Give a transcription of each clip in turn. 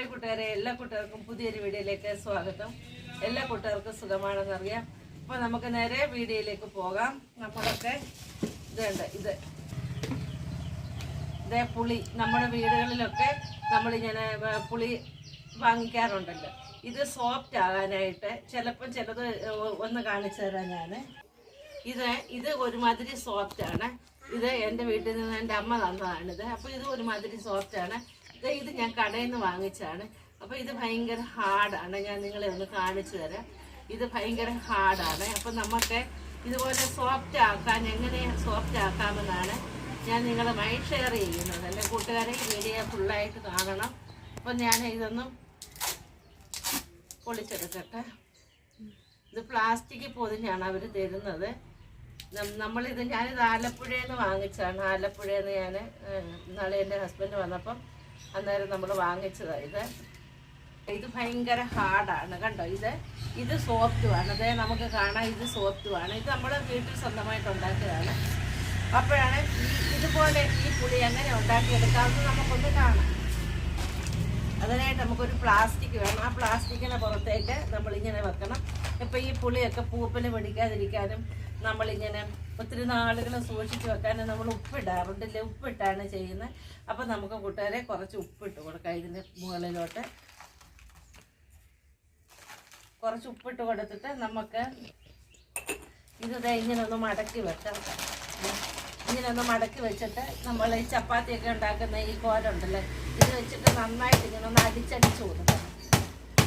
Hi കൂട്ടുകാരെ എല്ലാ കൂട്ടുകാർക്കും പുതിയൊരു വീഡിയോയിലേക്ക് സ്വാഗതം. എല്ലാ കൂട്ടുകാർക്കും സുഖമാണെന്നറിയാം അപ്പോൾ നമുക്ക് നേരെ വീഡിയോയിലേക്ക് പോകാം. നമ്മളൊക്കെ ഇതുണ്ട് ഇത്. ഇതേ പുളി നമ്മുടെ വീടുകളിലൊക്കെ നമ്മളിങ്ങനെ പുളി വാങ്ങിക്കാറുണ്ടല്ലോ. ഇത് സോഫ്റ്റ് ആകാനായിട്ട് ചിലപ്പോൾ ചിലത് ഒന്ന് കാണിച്ചു തരാം ഞാൻ ഇത് ഇത് ഒരുമാതിരി സോഫ്റ്റ് ആണ്. ഇത് എന്റെ വീട്ടിൽ നിന്ന് എന്റെ അമ്മ തന്നതാണിത്. അപ്പോൾ ഇത് ഒരുമാതിരി സോഫ്റ്റ് ആണ്. ഇത് ഞാൻ കടയിൽ നിന്ന് വാങ്ങിച്ചതാണ്. അപ്പോൾ ഇത് ഭയങ്കര ഹാർഡാണ് ഞാൻ നിങ്ങളെ ഒന്ന് കാണിച്ചു തരാം. ഇത് ഭയങ്കര ഹാർഡാണ് അപ്പോൾ നമുക്ക് ഇതുപോലെ സോഫ്റ്റ് ആക്കാൻ എങ്ങനെ സോഫ്റ്റ് ആക്കാമെന്നാണ് ഞാൻ നിങ്ങളെ നിങ്ങളുമായി ഷെയർ ചെയ്യുന്നത്. എന്റെ കൂട്ടുകാരെ വീഡിയോ ഫുള്ളായിട്ട് കാണണം. അപ്പോൾ ഞാൻ ഇതൊന്നും പൊളിച്ചെടുക്കട്ടെ. ഇത് പ്ലാസ്റ്റിക് പൊതിഞ്ഞാണ് അവർ തരുന്നത്. നമ്മളിത് ഞാനിത് ആലപ്പുഴയിൽ നിന്ന് വാങ്ങിച്ചതാണ്. ആലപ്പുഴയിൽ നിന്ന് ഞാൻ നാളെ എന്റെ ഹസ്ബൻഡ് വന്നപ്പം അന്നേരം നമ്മൾ വാങ്ങിച്ചതാണ് ഇത് ഇത് ഭയങ്കര ഹാർഡാണ് കണ്ടോ? ഇത് ഇത് സോഫ്റ്റുമാണ് അതേ നമുക്ക് കാണാം ഇത് സോഫ്റ്റുമാണ് ഇത് നമ്മൾ വീട്ടിൽ സ്വന്തമായിട്ട് ഉണ്ടാക്കിയതാണ് അപ്പോഴാണ് ഈ ഇതുപോലെ ഈ പുളി എങ്ങനെ ഉണ്ടാക്കിയെടുക്കാമെന്ന് നമുക്കൊന്ന് കാണാം. അതിനായിട്ട് നമുക്കൊരു പ്ലാസ്റ്റിക് വേണം. ആ പ്ലാസ്റ്റിക്കിനെ പുറത്തേക്ക് നമ്മളിങ്ങനെ വെക്കണം. ഇപ്പം ഈ പുളിയൊക്കെ പൂപ്പൽ പിടിക്കാതിരിക്കാനും നമ്മളിങ്ങനെ ഒത്തിരി നാളുകൾ സൂക്ഷിച്ച് വെക്കാൻ നമ്മൾ ഉപ്പിടാറുണ്ടല്ല? ഉപ്പിട്ടാണ് ചെയ്യുന്നത്. അപ്പം നമുക്ക് കൂട്ടുകാരെ കുറച്ച് ഉപ്പിട്ട് കൊടുക്കാം. ഇതിന്റെ മുകളിലോട്ട്. കുറച്ച് ഉപ്പിട്ട് കൊടുത്തിട്ട് നമുക്ക് ഇത് ഇങ്ങനെ ഒന്ന് മടക്കി വെക്കാം. ഇങ്ങനെ ഒന്ന് മടക്കി വെച്ചിട്ട് നമ്മൾ ഈ ചപ്പാത്തിയൊക്കെ ഉണ്ടാക്കുന്ന ഈ കോലുണ്ടല്ലോ ഇത് വെച്ചിട്ട് നന്നായിട്ട് ഇങ്ങനെ ഒന്ന് അടിച്ചടിച്ച് കൊടുക്കണം.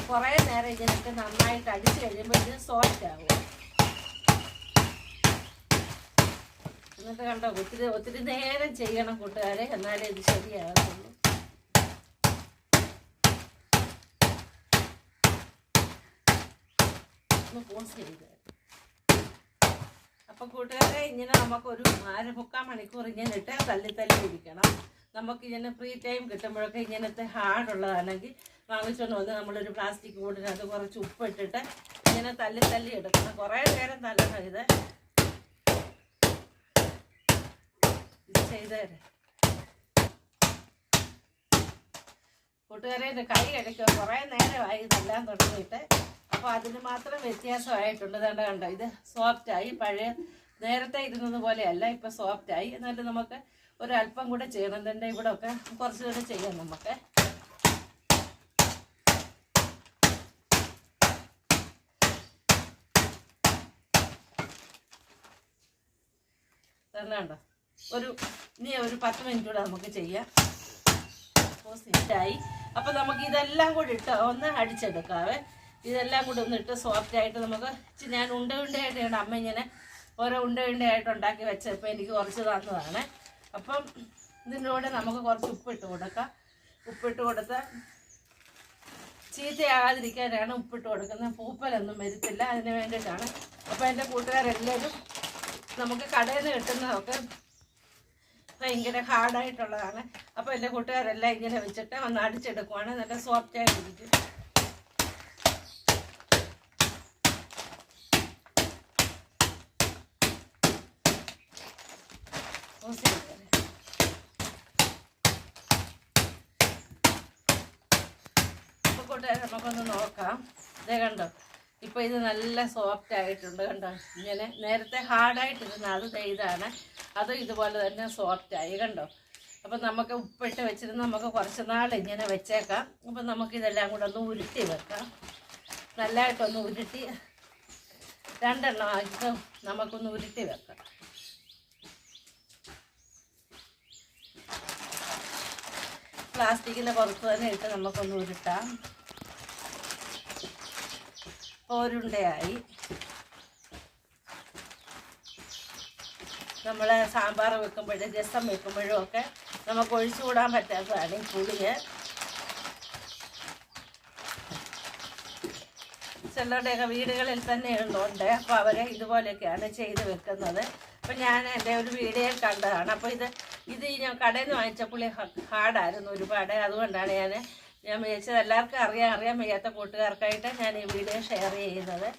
കുറേ നേരം ഇങ്ങനെയൊക്കെ നന്നായിട്ട് അടിച്ച് കഴിയുമ്പോൾ ഇത് സോഫ്റ്റ് ആവും. എന്നിട്ട് കണ്ടോ? ഒത്തിരി ഒത്തിരി നേരം ചെയ്യണം കൂട്ടുകാരെ. എന്നാലേ ഇത് ചെയ്ത് അപ്പൊ കൂട്ടുകാരെ ഇങ്ങനെ നമുക്കൊരു അര മുക്കാൽ മണിക്കൂർ ഇങ്ങനെ ഇട്ട് തല്ലി തല്ലി ഇരിക്കണം. നമുക്ക് ഇങ്ങനെ ഫ്രീ ടൈം കിട്ടുമ്പോഴൊക്കെ ഇങ്ങനത്തെ ഹാർഡ് ഉള്ളതാണെങ്കിൽ വാങ്ങിച്ചുകൊണ്ട് വന്ന് നമ്മളൊരു പ്ലാസ്റ്റിക് കൂടിനകത്ത് കുറച്ച് ഉപ്പ് ഇട്ടിട്ട് ഇങ്ങനെ തല്ലി തല്ലി എടുക്കണം. കുറേ നേരം തല്ലണം ഇത്. ഇത് ചെയ്ത് തരാം കൂട്ടുകാരെ കൈ അടയ്ക്കുക കുറേ നേരമായി ഇതെല്ലാം തുടങ്ങിയിട്ട്. അപ്പോൾ അതിന് മാത്രം വ്യത്യാസമായിട്ടുണ്ട്. കണ്ട കണ്ടോ ഇത് സോഫ്റ്റായി പഴയ നേരത്തെ ഇരുന്നത് പോലെയല്ല ഇപ്പം സോഫ്റ്റായി എന്നാലും നമുക്ക് ഒരല്പം കൂടെ ചെയ്യണം. തന്നെ ഇവിടെ ഒക്കെ കുറച്ചുകൂടെ ചെയ്യാം നമുക്ക്. കണ്ടോ ഒരു ഇനി ഒരു പത്ത് മിനിറ്റ് കൂടെ നമുക്ക് ചെയ്യാം. ആയി അപ്പോൾ നമുക്ക് ഇതെല്ലാം കൂടി ഇട്ട് ഒന്ന് അടിച്ചെടുക്കാവേ. ഇതെല്ലാം കൂടി ഒന്ന് ഇട്ട് സോഫ്റ്റ് ആയിട്ട് നമുക്ക് ഞാൻ ഉണ്ട ഉണ്ടയായിട്ടാണ് അമ്മ ഇങ്ങനെ ഓരോ ഉണ്ട ഉണ്ടയായിട്ട് ഉണ്ടാക്കി വെച്ചപ്പോൾ എനിക്ക് കുറച്ച് തന്നതാണ്. അപ്പം ഇതിന്റെ കൂടെ നമുക്ക് കുറച്ച് ഉപ്പിട്ട് കൊടുക്കാം. ഉപ്പിട്ട് കൊടുത്ത് ചീത്തയാകാതിരിക്കാനാണ് ഉപ്പിട്ട് കൊടുക്കുന്നത്. പൂപ്പലൊന്നും വരുത്തില്ല അതിന് വേണ്ടിയിട്ടാണ്. അപ്പോൾ എന്റെ കൂട്ടുകാരെല്ലാവരും നമുക്ക് കടയിൽ നിന്ന് കിട്ടുന്നതൊക്കെ ഭയങ്കര ഹാർഡായിട്ടുള്ളതാണ്. അപ്പോൾ എന്റെ കൂട്ടുകാരെല്ലാം ഇങ്ങനെ വെച്ചിട്ട് ഒന്ന് അടിച്ചെടുക്കുവാണ്. നല്ല സോഫ്റ്റ് ആയിട്ടിരിക്കും. ഓ, ശരി. അപ്പോൾ നമുക്കൊന്ന് നോക്കാം. ഇതേ കണ്ടോ? ഇപ്പോൾ ഇത് നല്ല സോഫ്റ്റ് ആയിട്ടുണ്ട് കണ്ടോ? ഇങ്ങനെ നേരത്തെ ഹാർഡായിട്ടിരുന്ന അത് ഇതാണ്. അതും ഇതുപോലെ തന്നെ സോഫ്റ്റ് ആയി കണ്ടോ? അപ്പം നമുക്ക് ഉപ്പിട്ട് വെച്ചിരുന്ന് നമുക്ക് കുറച്ച് നാൾ ഇങ്ങനെ വെച്ചേക്കാം. അപ്പം നമുക്ക് ഇതെല്ലാം കൂടെ ഒന്ന് ഉരുട്ടി വെക്കാം. നല്ലതായിട്ടൊന്ന് ഉരുട്ടി രണ്ടെണ്ണം ആയിട്ട് നമുക്കൊന്ന് ഉരുട്ടി വെക്കാം. പ്ലാസ്റ്റിക്കിന്റെ പുറത്ത് തന്നെ ഇട്ട് നമുക്കൊന്ന് ഉരുട്ടാം. പോരുണ്ടയായി നമ്മൾ സാമ്പാർ വെക്കുമ്പോഴും രസം വെക്കുമ്പോഴും ഒക്കെ നമുക്ക് ഒഴിച്ചുകൂടാൻ പറ്റാത്തതാണ് ഈ പുളിയെ. ചിലരുടെയൊക്കെ വീടുകളിൽ തന്നെ ഉണ്ട് അപ്പോൾ അവർ ഇതുപോലെയൊക്കെയാണ് ചെയ്ത് വെക്കുന്നത്. അപ്പം ഞാൻ എന്റെ ഒരു വീഡിയോയിൽ കണ്ടതാണ്. അപ്പോൾ ഇത് ഇത് ഞാൻ കടയിൽ നിന്ന് വാങ്ങിച്ച പുളി ഹാർഡായിരുന്നു ഒരുപാട്. അതുകൊണ്ടാണ് ഞാൻ ഞാൻ വിചാരിച്ചത് എല്ലാവർക്കും അറിയാൻ അറിയാൻ വയ്യാത്ത കൂട്ടുകാർക്കായിട്ട് ഞാൻ ഈ വീഡിയോ ഷെയർ ചെയ്യുന്നത്.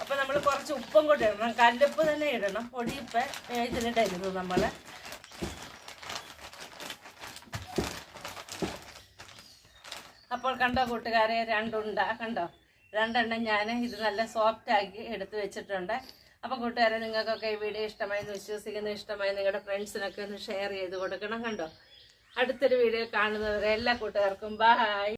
അപ്പോൾ നമ്മൾ കുറച്ച് ഉപ്പും കൂടി ഇടണം. കല്ലുപ്പ് തന്നെ ഇടണം. പൊടിയുപ്പ് ഇതിലിടരുത് നമ്മൾ അപ്പോൾ കണ്ടോ കൂട്ടുകാരെ രണ്ടുണ്ട കണ്ടോ? രണ്ടെണ്ണം ഞാൻ ഇത് നല്ല സോഫ്റ്റ് ആക്കി എടുത്തു വെച്ചിട്ടുണ്ട്. അപ്പോൾ കൂട്ടുകാരെ നിങ്ങൾക്കൊക്കെ ഈ വീഡിയോ ഇഷ്ടമായി എന്ന് വിശ്വസിക്കുന്നു ഇഷ്ടമായി നിങ്ങളുടെ ഫ്രണ്ട്സിനൊക്കെ ഒന്ന് ഷെയർ ചെയ്ത് കൊടുക്കണം കണ്ടോ? അടുത്തൊരു വീഡിയോ കാണുന്നവരെ എല്ലാ കൂട്ടുകാർക്കും ബൈ